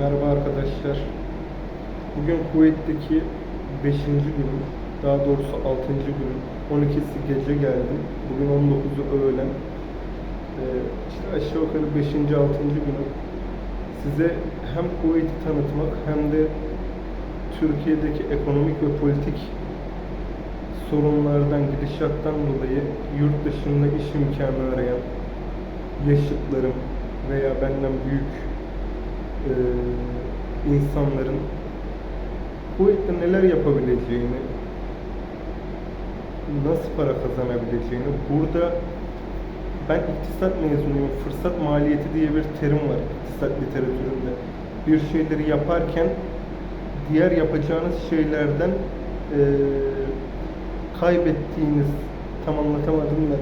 Merhaba arkadaşlar. Bugün Kuveyt'teki 5. günüm, daha doğrusu 6. günüm. 12'si gece geldim. Bugün 19'u öğlen. Ee, işte aşağı yukarı 5. 6. günüm. Size hem Kuveyt'i tanıtmak hem de Türkiye'deki ekonomik ve politik sorunlardan, gidişattan dolayı yurt dışında iş imkanı arayan yaşıtlarım veya benden büyük e, insanların Kuveyt'te neler yapabileceğini, nasıl para kazanabileceğini, burada ben iktisat mezunuyum, fırsat maliyeti diye bir terim var iktisat literatüründe. Bir şeyleri yaparken diğer yapacağınız şeylerden e, kaybettiğiniz, tam anlatamadım da,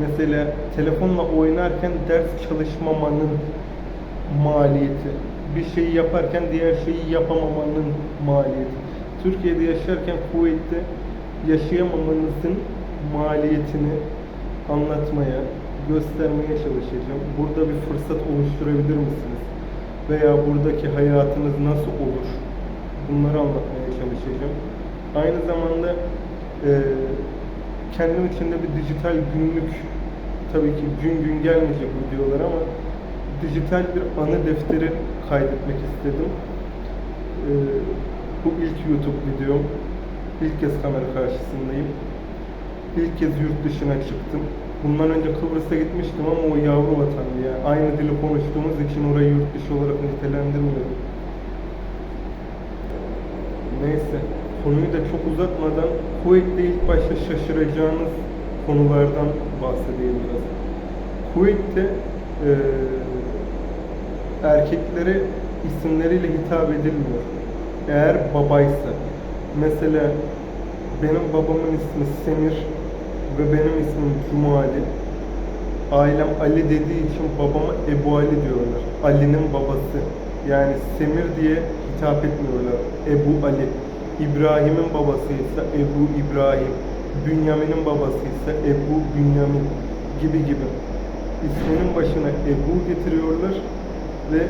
mesela telefonla oynarken ders çalışmamanın maliyeti, bir şeyi yaparken diğer şeyi yapamamanın maliyeti. Türkiye'de yaşarken Kuveyt'te yaşayamamanızın maliyetini anlatmaya, göstermeye çalışacağım. Burada bir fırsat oluşturabilir misiniz? Veya buradaki hayatınız nasıl olur? Bunları anlatmaya çalışacağım. Aynı zamanda e, kendim için de bir dijital günlük, tabii ki gün gün gelmeyecek videolar ama dijital bir anı defteri kaydetmek istedim. Ee, bu ilk YouTube videom. İlk kez kamera karşısındayım. İlk kez yurt dışına çıktım. Bundan önce Kıbrıs'a gitmiştim ama o yavru vatandı ya. Aynı dili konuştuğumuz için orayı yurt dışı olarak nitelendirmiyorum. Neyse, konuyu da çok uzatmadan Kuveyt'te ilk başta şaşıracağınız konulardan bahsedeyim biraz. Kuveyt'te eee erkeklere isimleriyle hitap edilmiyor. Eğer babaysa, mesela benim babamın ismi Semir ve benim ismim Cumali. Ailem Ali dediği için babama Ebu Ali diyorlar. Ali'nin babası. Yani Semir diye hitap etmiyorlar. Ebu Ali. İbrahim'in babasıysa Ebu İbrahim. Bünyamin'in babasıysa Ebu Bünyamin gibi gibi. İsminin başına Ebu getiriyorlar ve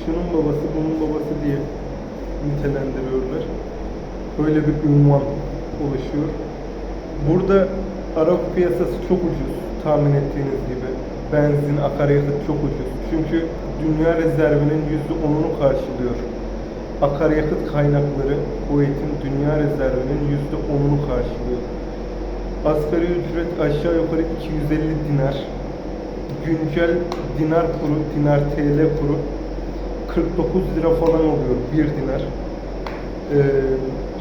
şunun babası bunun babası diye nitelendiriyorlar. Böyle bir ünvan oluşuyor. Burada Arap piyasası çok ucuz tahmin ettiğiniz gibi. Benzin, akaryakıt çok ucuz. Çünkü dünya rezervinin %10'unu karşılıyor. Akaryakıt kaynakları Kuveyt'in dünya rezervinin %10'unu karşılıyor. Asgari ücret aşağı yukarı 250 dinar güncel dinar kuru, dinar TL kuru 49 lira falan oluyor bir dinar. Ee,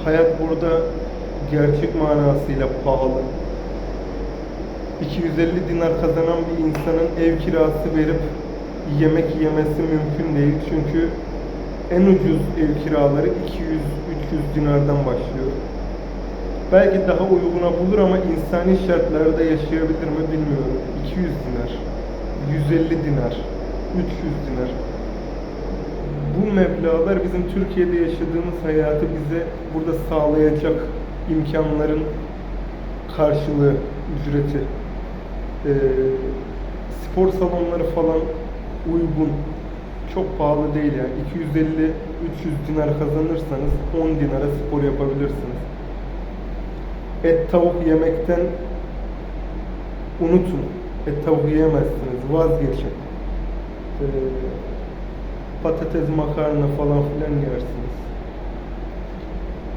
hayat burada gerçek manasıyla pahalı. 250 dinar kazanan bir insanın ev kirası verip yemek yemesi mümkün değil. Çünkü en ucuz ev kiraları 200-300 dinardan başlıyor. Belki daha uyguna bulur ama insani şartlarda yaşayabilir mi bilmiyorum. 200 dinar. 150 dinar, 300 dinar. Bu meblağlar bizim Türkiye'de yaşadığımız hayatı bize burada sağlayacak imkanların karşılığı, ücreti. Ee, spor salonları falan uygun. Çok pahalı değil yani. 250-300 dinar kazanırsanız 10 dinara spor yapabilirsiniz. Et tavuk yemekten unutun et tavuk yiyemezsiniz, vazgeçin. Ee, patates, makarna falan filan yersiniz.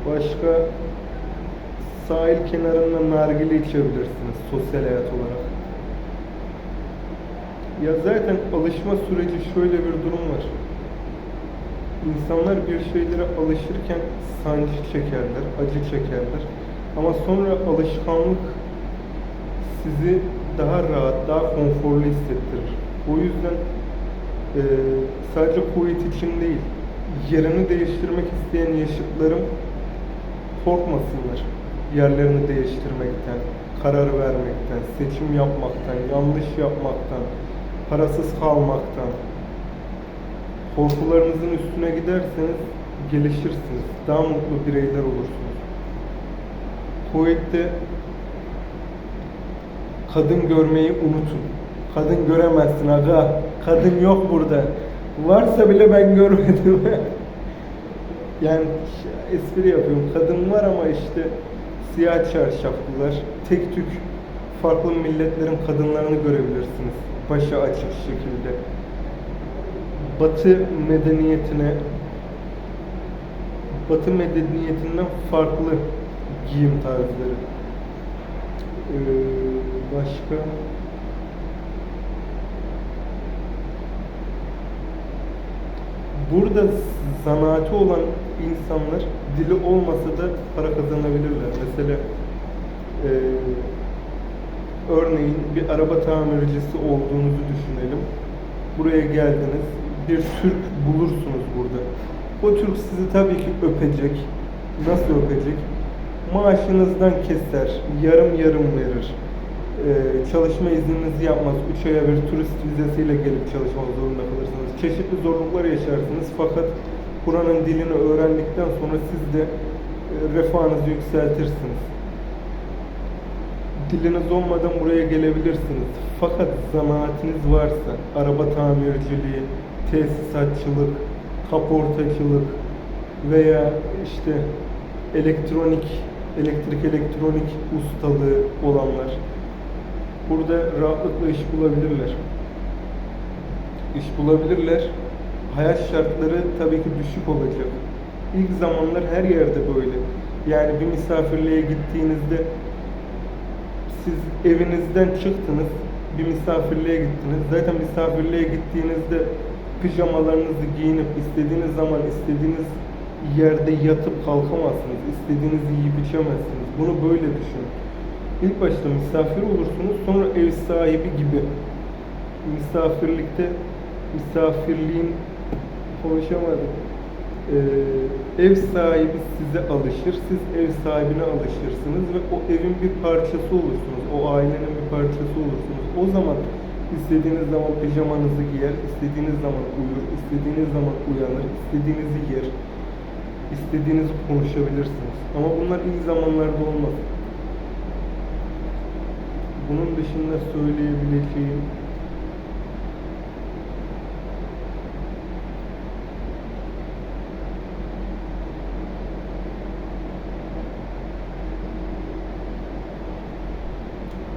Başka sahil kenarında nargile içebilirsiniz sosyal hayat olarak. Ya zaten alışma süreci şöyle bir durum var. İnsanlar bir şeylere alışırken sancı çekerler, acı çekerler. Ama sonra alışkanlık sizi daha rahat, daha konforlu hissettirir. O yüzden e, sadece Kuveyt için değil, yerini değiştirmek isteyen yaşıtlarım korkmasınlar. Yerlerini değiştirmekten, karar vermekten, seçim yapmaktan, yanlış yapmaktan, parasız kalmaktan. Korkularınızın üstüne giderseniz gelişirsiniz. Daha mutlu bireyler olursunuz. Kuveyt'te kadın görmeyi unutun. Kadın göremezsin aga. Kadın yok burada. Varsa bile ben görmedim. yani espri yapıyorum. Kadın var ama işte siyah çarşaflılar. Tek tük farklı milletlerin kadınlarını görebilirsiniz. Başı açık şekilde. Batı medeniyetine Batı medeniyetinden farklı giyim tarzları. Ee, başka Burada zanaati olan insanlar dili olmasa da para kazanabilirler. Mesela e, örneğin bir araba tamircisi olduğunuzu düşünelim. Buraya geldiniz. Bir Türk bulursunuz burada. O Türk sizi tabii ki öpecek. Nasıl öpecek? Maaşınızdan keser, yarım yarım verir. Ee, çalışma izninizi yapmaz. Üç aya bir turist vizesiyle gelip çalışmak zorunda kalırsınız. Çeşitli zorluklar yaşarsınız fakat buranın dilini öğrendikten sonra siz de e, refahınızı yükseltirsiniz. Diliniz olmadan buraya gelebilirsiniz. Fakat zanaatiniz varsa, araba tamirciliği, tesisatçılık, kaportacılık veya işte elektronik, elektrik elektronik ustalığı olanlar burada rahatlıkla iş bulabilirler. İş bulabilirler. Hayat şartları tabii ki düşük olacak. İlk zamanlar her yerde böyle. Yani bir misafirliğe gittiğinizde siz evinizden çıktınız, bir misafirliğe gittiniz. Zaten misafirliğe gittiğinizde pijamalarınızı giyinip istediğiniz zaman istediğiniz yerde yatıp kalkamazsınız. İstediğinizi yiyip içemezsiniz. Bunu böyle düşünün. İlk başta misafir olursunuz, sonra ev sahibi gibi. Misafirlikte, misafirliğin konuşamadım. Ee, ev sahibi size alışır, siz ev sahibine alışırsınız ve o evin bir parçası olursunuz, o ailenin bir parçası olursunuz. O zaman istediğiniz zaman pijamanızı giyer, istediğiniz zaman uyur, istediğiniz zaman uyanır, istediğinizi yer, istediğinizi konuşabilirsiniz. Ama bunlar ilk zamanlarda olmaz. Bunun dışında söyleyebileceğim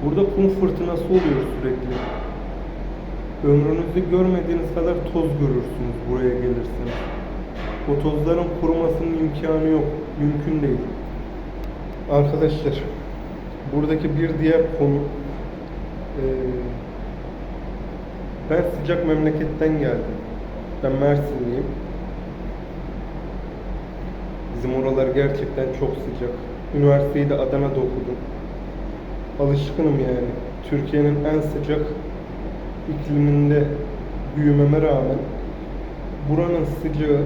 Burada kum fırtınası oluyor sürekli. Ömrünüzde görmediğiniz kadar toz görürsünüz buraya gelirsiniz. O tozların kurumasının imkanı yok. Mümkün değil. Arkadaşlar, buradaki bir diğer konu eee, ben sıcak memleketten geldim. Ben Mersinliyim. Bizim oralar gerçekten çok sıcak. Üniversiteyi de Adana'da okudum. Alışkınım yani. Türkiye'nin en sıcak ikliminde büyümeme rağmen buranın sıcağı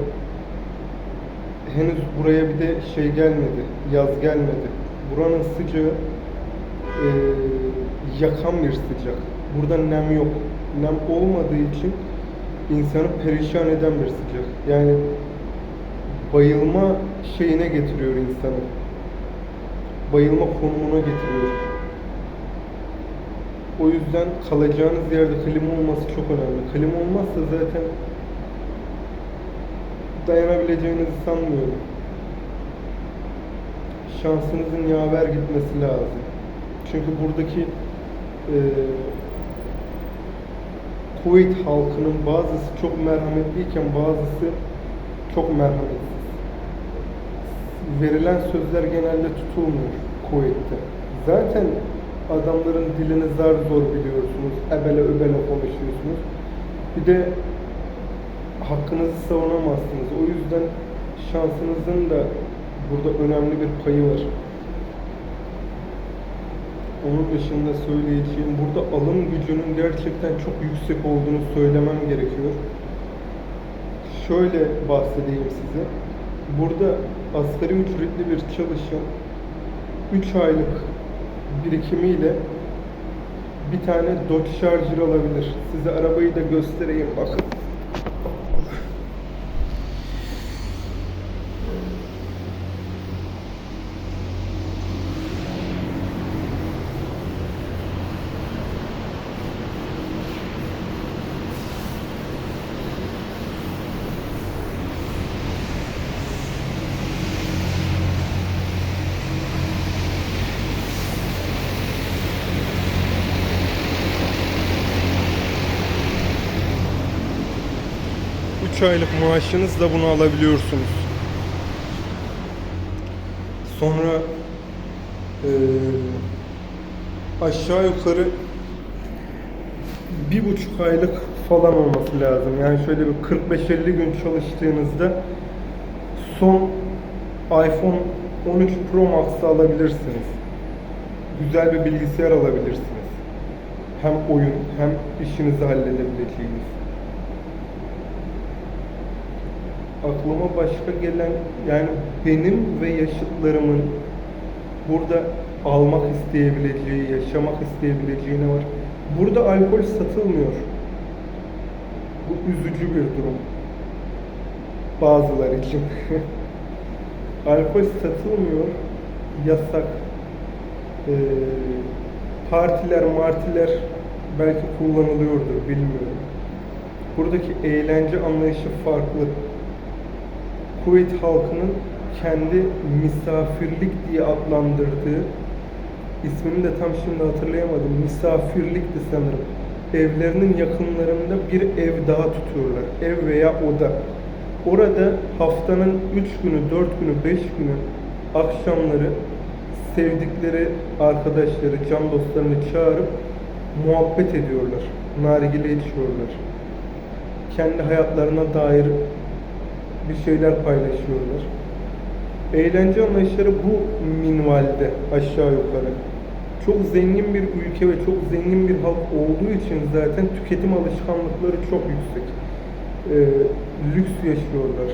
henüz buraya bir de şey gelmedi, yaz gelmedi. Buranın sıcağı yakan bir sıcak. Burada nem yok. Nem olmadığı için insanı perişan eden bir sıcak. Yani bayılma şeyine getiriyor insanı. Bayılma konumuna getiriyor. O yüzden kalacağınız yerde klima olması çok önemli. Klima olmazsa zaten dayanabileceğinizi sanmıyorum. Şansınızın yaver gitmesi lazım. Çünkü buradaki eee Kuveyt halkının bazısı çok merhametliyken bazısı çok merhametsiz. Verilen sözler genelde tutulmuyor Kuveyt'te. Zaten adamların dilini zar zor biliyorsunuz. Ebele öbele konuşuyorsunuz. Bir de hakkınızı savunamazsınız. O yüzden şansınızın da burada önemli bir payı var. Onun dışında söyleyeceğim, burada alım gücünün gerçekten çok yüksek olduğunu söylemem gerekiyor. Şöyle bahsedeyim size. Burada asgari ücretli bir çalışan 3 aylık birikimiyle bir tane Dodge Charger alabilir. Size arabayı da göstereyim bakın. 3 aylık maaşınızla bunu alabiliyorsunuz. Sonra eee, aşağı yukarı bir buçuk aylık falan olması lazım. Yani şöyle bir 45-50 gün çalıştığınızda son iPhone 13 Pro Max'ı alabilirsiniz. Güzel bir bilgisayar alabilirsiniz. Hem oyun hem işinizi halledebileceğiniz. Aklıma başka gelen yani benim ve yaşıtlarımın burada almak isteyebileceği, yaşamak isteyebileceği ne var? Burada alkol satılmıyor. Bu üzücü bir durum. Bazıları için. alkol satılmıyor. Yasak. Ee, partiler, martiler belki kullanılıyordur bilmiyorum. Buradaki eğlence anlayışı farklı. Kuveyt halkının kendi misafirlik diye adlandırdığı ismini de tam şimdi hatırlayamadım. Misafirlikti sanırım. Evlerinin yakınlarında bir ev daha tutuyorlar. Ev veya oda. Orada haftanın 3 günü, 4 günü, 5 günü akşamları sevdikleri arkadaşları, can dostlarını çağırıp muhabbet ediyorlar. Nargile içiyorlar. Kendi hayatlarına dair bir şeyler paylaşıyorlar. Eğlence anlayışları bu minvalde aşağı yukarı. Çok zengin bir ülke ve çok zengin bir halk olduğu için zaten tüketim alışkanlıkları çok yüksek. Ee, lüks yaşıyorlar.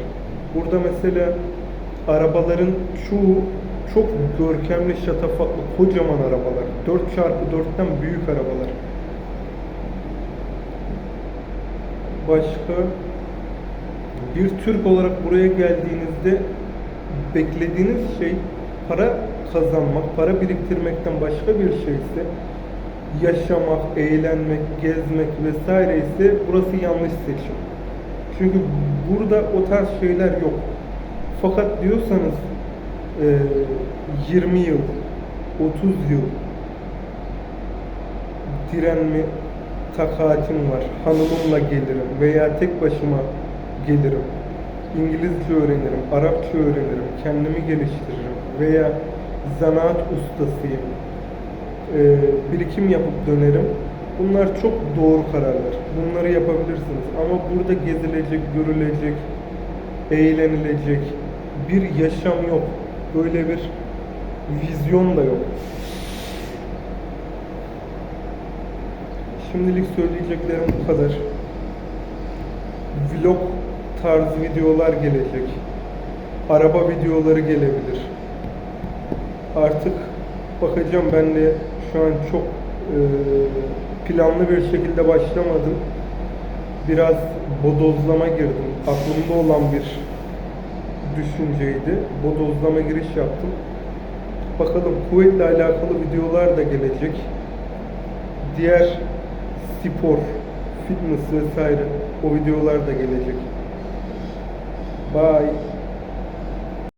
Burada mesela arabaların çoğu çok görkemli, şatafatlı, kocaman arabalar. 4x4'ten büyük arabalar. Başka bir Türk olarak buraya geldiğinizde beklediğiniz şey para kazanmak, para biriktirmekten başka bir şeyse yaşamak, eğlenmek, gezmek vesaire ise burası yanlış seçim. Çünkü burada o tarz şeyler yok. Fakat diyorsanız e, 20 yıl, 30 yıl direnme takatim var. Hanımımla gelirim veya tek başıma gelirim. İngilizce öğrenirim, Arapça öğrenirim, kendimi geliştiririm veya zanaat ustasıyım. Ee, birikim yapıp dönerim. Bunlar çok doğru kararlar. Bunları yapabilirsiniz. Ama burada gezilecek, görülecek, eğlenilecek bir yaşam yok. Böyle bir vizyon da yok. Şimdilik söyleyeceklerim bu kadar. Vlog tarzı videolar gelecek. Araba videoları gelebilir. Artık bakacağım ben de şu an çok e, planlı bir şekilde başlamadım. Biraz bodozlama girdim. Aklımda olan bir düşünceydi. Bodozlama giriş yaptım. Bakalım kuvvetle alakalı videolar da gelecek. Diğer spor, fitness vesaire o videolar da gelecek. Bye.